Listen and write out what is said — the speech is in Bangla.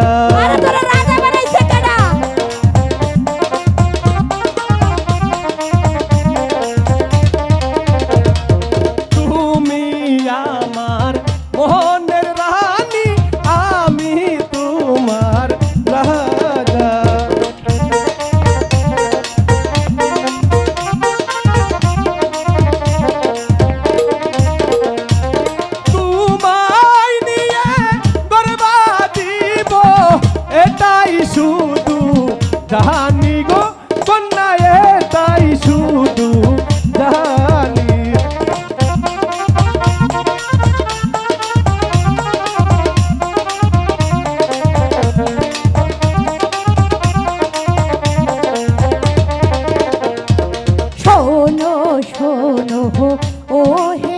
লীলা অন্যায় তাই শুধু জানি। ও হে